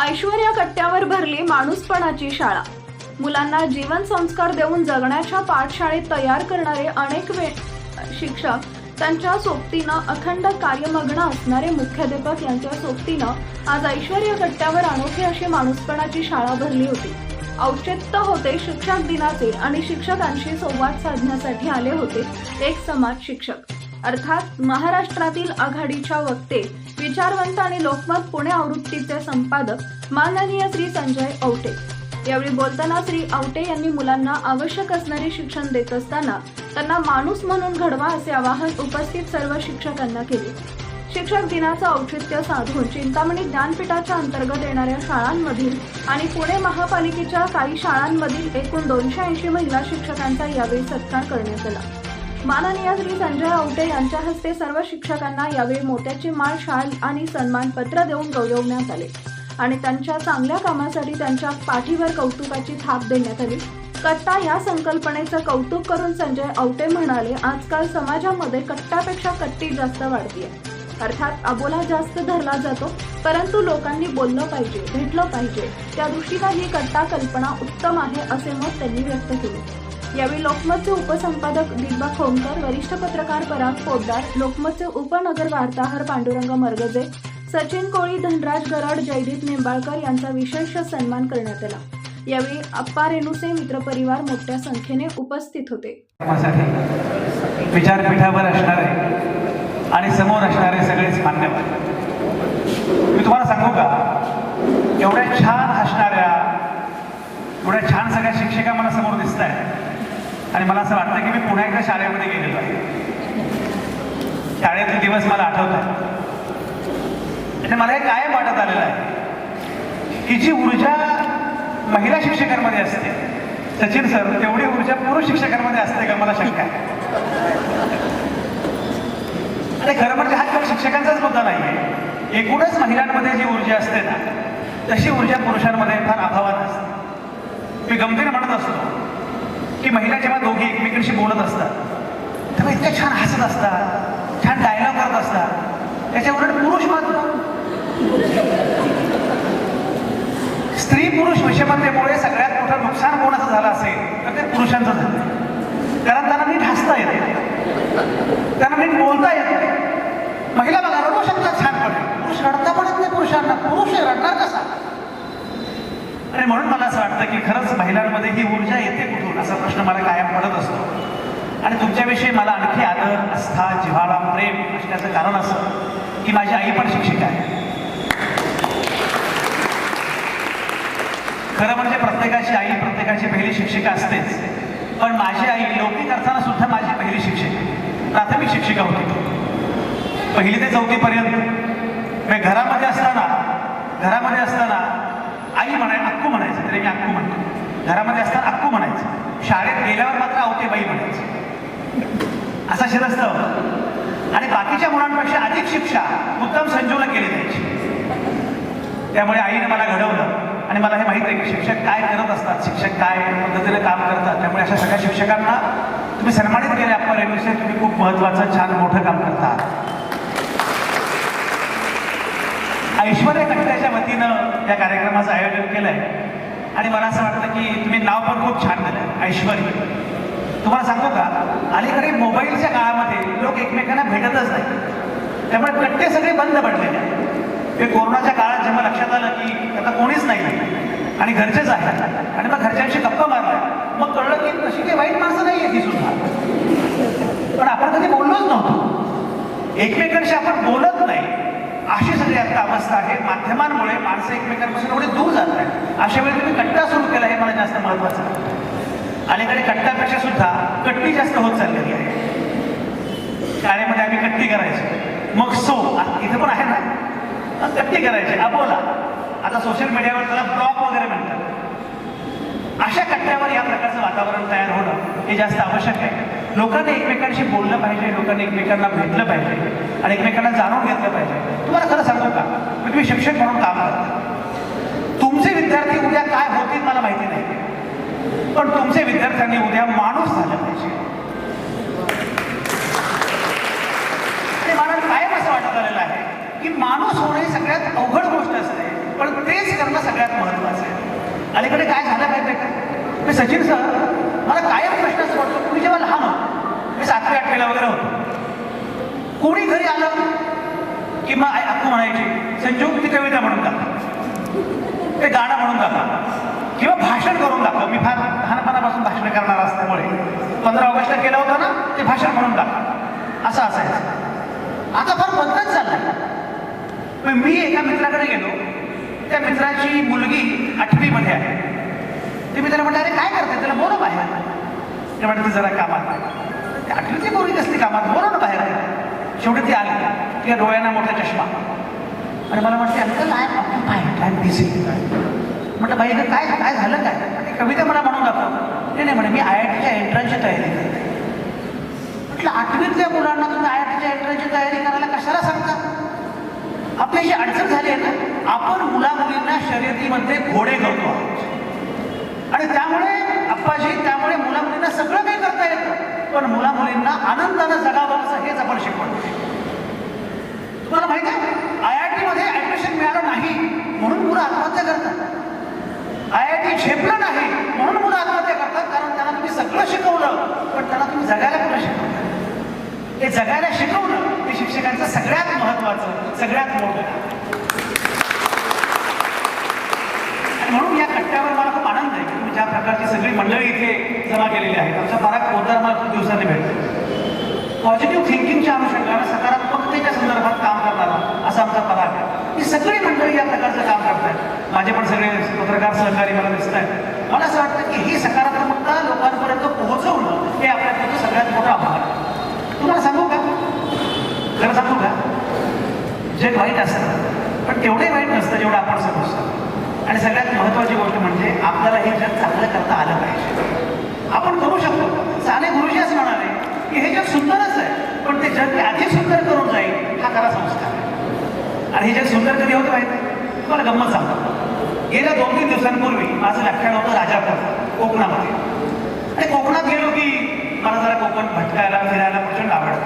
ऐश्वर्या कट्ट्यावर भरली माणूसपणाची शाळा. मुलांना जीवन संस्कार देऊन जगण्याच्या पाठशाळेत तयार करणारे अनेक वे शिक्षक त्यांच्या सोबतीनं अखंड कार्यमग्न असणारे मुख्याध्यापक यांच्या सोबतीनं आज ऐश्वर्या कट्ट्यावर अनोखी अशी माणूसपणाची शाळा भरली होती. औचित्य होते शिक्षक दिनाचे आणि शिक्षकांशी संवाद साधण्यासाठी आले होते एक समाज शिक्षक. अर्थात महाराष्ट्रातील आघाडीच्या वक्ते विचारवंत आणि लोकमत पुणे आवृत्तीचे संपादक माननीय श्री संजय औटे. यावेळी बोलताना श्री आवटे यांनी मुलांना आवश्यक असणारे शिक्षण देत असताना त्यांना माणूस म्हणून घडवा असे आवाहन उपस्थित सर्व शिक्षकांना केले. शिक्षक दिनाचं औचित्य साधून चिंतामणी ज्ञानपीठाच्या अंतर्गत येणाऱ्या शाळांमधील आणि पुणे महापालिकेच्या काही शाळांमधील एकूण दोनशे ऐंशी महिला शिक्षकांचा यावेळी सत्कार करण्यात आला. माननीय श्री संजय आवटे यांच्या हस्ते सर्व शिक्षकांना यावेळी मोत्याची माळ शाल आणि सन्मानपत्र देऊन गौरवण्यात आले. आणि त्यांच्या चांगल्या कामासाठी त्यांच्या पाठीवर कौतुकाची थाप देण्यात आली. कट्टा या संकल्पनेचं कौतुक करून संजय आवटे म्हणाले आजकाल समाजामध्ये कट्टापेक्षा कट्टी जास्त वाढतीये. अर्थात अबोला जास्त धरला जातो परंतु लोकांनी बोललं पाहिजे भेटलं पाहिजे. त्या दृष्टीला ही कट्टा कल्पना उत्तम आहे असे मत त्यांनी व्यक्त केले. यावेळी लोकमतचे उपसंपादक दीपक खोमकर वरिष्ठ पत्रकार पराग पोद्दार लोकमतचे उपनगर वार्ताहर पांडुरंग मरगजे सचिन कोळी धनराज गरड जयदीप निंबाळकर यांचा विशेष सन्मान करण्यात आला. यावेळी अप्पा रेणुसे मित्रपरिवार मोठ्या संख्येने उपस्थित होते. विचारपीठावर असणारे आणि समोर असणारे सगळेच मान्यवर. मी तुम्हाला सांगू का? एवढ्या छान असणाऱ्या एवढ्या छान सगळ्या शिक्षिका मला समोर दिसत आहेत आणि मला असं वाटतं की मी पुन्हा एकदा शाळेमध्ये गेलेलो आहे. शाळेतले दिवस मला आठवतात. आणि मला हे कायम वाटत आलेलं आहे की जी ऊर्जा महिला शिक्षकांमध्ये असते सचिन सर तेवढी ऊर्जा पुरुष शिक्षकांमध्ये असते का मला शंका आहे. आणि खरं म्हणजे हा केवळ शिक्षकांचाच मुद्दा नाही आहे एकूणच महिलांमध्ये जी ऊर्जा असते ना तशी ऊर्जा पुरुषांमध्ये फार अभावात असते. मी गमतीने म्हणत असतो की महिला जेव्हा दोघी एकमेकांशी बोलत असतात तेव्हा इतक्या छान हसत असतात छान डायलॉग करत असतात. त्याच्या उलट पुरुष मात्र. स्त्री पुरुष विषमतेमुळे सगळ्यात मोठं नुकसान कोणाचं झालं असेल तर ते पुरुषांचं झालं. कारण त्यांना नीट हसता येत नाही. त्यांना नीट बोलता येत नाही. महिला बघा रडू शकतात छानपणे. पुरुष रडता पण येत नाही पुरुषांना. पुरुष रडणार कसा? आणि म्हणून मला असं वाटतं की खरंच महिलांमध्ये ही ऊर्जा येते कुठून? असा प्रश्न मला कायम पडत असतो. आणि तुमच्याविषयी मला आणखी आदर आस्था जिव्हाळा प्रेम असण्याचं कारण असं की माझी आई पण शिक्षिका आहे. खरं म्हणजे प्रत्येकाची आई प्रत्येकाची पहिली शिक्षिका असतेच. पण माझी आई लौकिक अर्थानं सुद्धा माझी पहिली शिक्षिका प्राथमिक शिक्षिका होती. पहिली ते चौथीपर्यंत. मी घरामध्ये असताना घरामध्ये असताना आई म्हणाय अक्कू म्हणायचं तरी मी अक्कू म्हणतो. घरामध्ये असताना अक्कू म्हणायचं. शाळेत गेल्यावर मात्र आवते बाई म्हणायचं. असा शिरस्त आणि बाकीच्या मुलांपेक्षा अधिक शिक्षा उत्तम संजूला केली जायची. त्यामुळे आईने मला घडवलं. आणि मला हे माहीत आहे की शिक्षक काय करत असतात शिक्षक काय पद्धतीने काम करतात. त्यामुळे अशा सगळ्या शिक्षकांना तुम्ही सन्मानित केले आपण रेणुसे. तुम्ही खूप महत्वाचं छान मोठं काम करता. ऐश्वर्या कट्ट्याच्या वतीनं या कार्यक्रमाचं आयोजन केलं आहे आणि मला असं वाटतं की तुम्ही नाव पण खूप छान दिलं ऐश्वर्य. तुम्हाला सांगू का अलीकडे मोबाईलच्या काळामध्ये लोक एकमेकांना भेटतच नाही त्यामुळे कट्टे सगळे बंद पडलेले आहेत. हे कोरोनाच्या काळात जेव्हा लक्षात आलं की आता कोणीच नाही आणि घरचेच आहेत आणि मग घरच्यांशी गप्पा मारल्या मग कळलं की तशी काही वाईट माणसं नाही आहे ती सुद्धा. पण आपण कधी बोललोच नव्हतो. एकमेकांशी आपण बोलत नाही. अशी सगळी आता अवस्था आहे. माध्यमांमुळे माणसं एकमेकांपासून एवढे दूर जात आहेत अशा वेळी तुम्ही कट्टा सुरू केला हे मला जास्त महत्वाचं आहे. अलीकडे कट्ट्यापेक्षा सुद्धा कट्टी जास्त होत चाललेली आहे. शाळेमध्ये आम्ही कट्टी करायचो. मग सो इथं पण आहे ना? कट्टी करायची अबोला. आता सोशल मीडियावर त्याला ब्लॉग वगैरे म्हणतात. अशा कट्ट्यावर या प्रकारचं वातावरण तयार होणं हे जास्त आवश्यक आहे. लोकांनी एकमेकांशी बोललं पाहिजे लोकांनी एकमेकांना भेटलं पाहिजे आणि एकमेकांना जाणून घेतलं पाहिजे. तुम्हाला खरं सांगू का? मी तुम्ही शिक्षक म्हणून काम करता. तुमचे विद्यार्थी उद्या काय होतील मला माहिती नाही. पण तुमचे विद्यार्थ्यांनी उद्या माणूस झालं पाहिजे. आणि मला कायम असं वाटत आलेलं आहे की माणूस होणे ही सगळ्यात अवघड गोष्ट असते पण तेच करणं सगळ्यात महत्वाचं आहे. अलीकडे काय झालं माहिती का? मी सचिन सर मला कायम प्रश्न असं वाटतो मी जेव्हा लहान होतो मी सातवी आठवीला वगैरे होतो. कोणी घरी आलं की मग आई अक्कू म्हणायची संजोग ती कविता म्हणून दाखवा. ते गाणं म्हणून दाखवा. किंवा भाषण करून दाखवा. मी फार लहानपणापासून भाषण करणार असल्यामुळे पंधरा ऑगस्टला केलं होतं ना ते भाषण म्हणून दाखवा. असं असायचं. आता फार बदलत चाललंय मी एका मित्राकडे गेलो. त्या मित्राची मुलगी आठवीमध्ये आहे. ते मी त्याला म्हटलं अरे काय करते? त्याला बोलव बाहेर. ते म्हणते जरा कामात ते आठवीची मुलगी कसली कामात? बोलव ना बाहेर. शेवटी ती आली. तिच्या डोळ्यांना मोठा चष्मा. आणि मला म्हटते uncle I occupied I busy म्हटलं बाई काय काय झालं काय? कविता मला म्हणून दाखव. नाही नाही म्हणे मी आय आय टीच्या एंट्रन्सची तयारी करते. म्हटलं आठवीतल्या मुलांना तुम्ही आय आय टीच्या एंट्रन्सची तयारी करायला कशाला सांगता? आपली जी अडचण झाली आहे ना आपण मुला मुलींना शर्यतीमध्ये घोडे करतो आहोत. आणि त्यामुळे अप्पाजी त्यामुळे मुला मुलींना सगळं काही करता येतं. पण मुला मुलींना आनंदानं जगावं असं हेच आपण शिकवतो तुम्हाला माहिती आहे आय आय टी मध्ये ऍडमिशन मिळालं नाही म्हणून मुलं आत्महत्या करतात. आय आय टी झेपलं नाही म्हणून मुलं आत्महत्या करतात कारण त्यांना तुम्ही सगळं शिकवलं पण त्यांना तुम्ही जगायला कुठं शिकवलं? ते जगायला शिकवलं ते शिक्षकांचं सगळ्यात महत्वाचं सगळ्यात मोठं. म्हणून या कट्ट्यावर मला त्या प्रकारची सगळी मंडळी इथे जमा केलेली आहेत आमचा पराग पोदार मला खूप दिवसांनी भेटतो पॉझिटिव्ह थिंकिंगच्या अनुषंगानं सकारात्मकतेच्या संदर्भात काम करणारा असा आमचा पराग आहे. ही सगळी मंडळी या प्रकारचं काम करतात माझे पण सगळे पत्रकार सहकारी मला दिसत आहेत मला असं वाटतं की ही सकारात्मकता लोकांपर्यंत पोहोचवणं हे आपल्याकडचं सगळ्यात मोठं आव्हान आहे. तुम्हाला सांगू का? खरं सांगू का? जे वाईट असतं पण तेवढे वाईट नसतं जेवढं आपण समजतो. आणि सगळ्यात महत्त्वाची गोष्ट म्हणजे आपल्याला हे जग चांगलं करता आलं पाहिजे. आपण करू शकतो. साने गुरुजी असं म्हणाले की हे जग सुंदरच आहे पण ते जग अधिक सुंदर करून जाईल हा खरा संस्कार आहे. आणि हे जग सुंदर कधी होतं माहिती? आहे? तुम्हाला गंमत सांगतो. गेल्या दोन तीन दिवसांपूर्वी माझं व्याख्यान होतं राजापूर कोकणामध्ये. आणि कोकणात गेलो की मला जरा कोकण भटकायला फिरायला प्रचंड आवडतं.